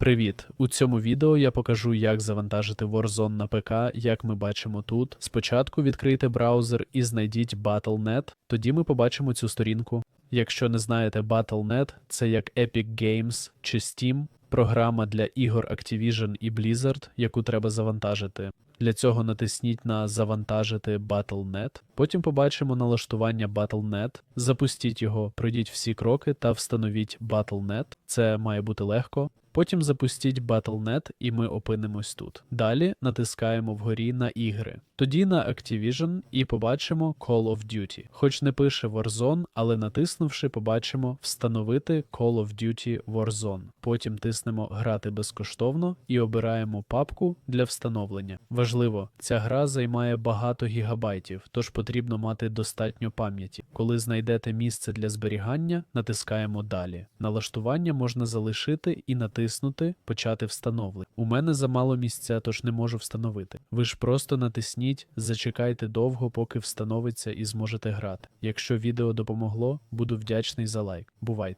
Привіт! У цьому відео я покажу, як завантажити Warzone на ПК, як ми бачимо тут. Спочатку відкрийте браузер і знайдіть Battle.net, тоді ми побачимо цю сторінку. Якщо не знаєте Battle.net, це як Epic Games чи Steam, програма для ігор Activision і Blizzard, яку треба завантажити. Для цього натисніть на Завантажити Battle.net, потім побачимо налаштування Battle.net, запустіть його, пройдіть всі кроки та встановіть Battle.net. Це має бути легко. Потім запустіть Battle.net і ми опинимось тут. Далі натискаємо вгорі на ігри. Тоді на Activision і побачимо Call of Duty. Хоч не пише Warzone, але натиснувши, побачимо Встановити Call of Duty Warzone. Потім тиснемо Грати безкоштовно і обираємо папку для встановлення. Важливо, ця гра займає багато гігабайтів, тож потрібно мати достатньо пам'яті. Коли знайдете місце для зберігання, натискаємо Далі. Налаштування можна залишити і натиснути Почати встановлення. У мене замало місця, тож не можу встановити. Ви ж просто натисніть, зачекайте довго, поки встановиться і зможете грати. Якщо відео допомогло, буду вдячний за лайк. Бувайте!